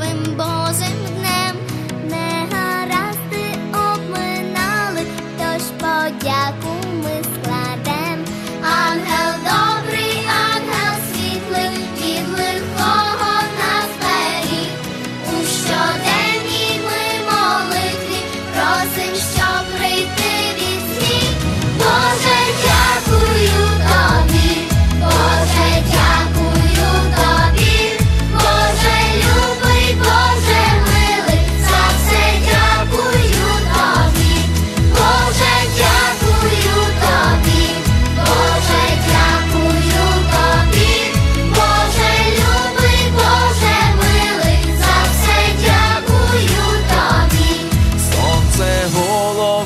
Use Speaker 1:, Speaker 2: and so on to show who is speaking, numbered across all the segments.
Speaker 1: I'm.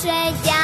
Speaker 2: 睡觉。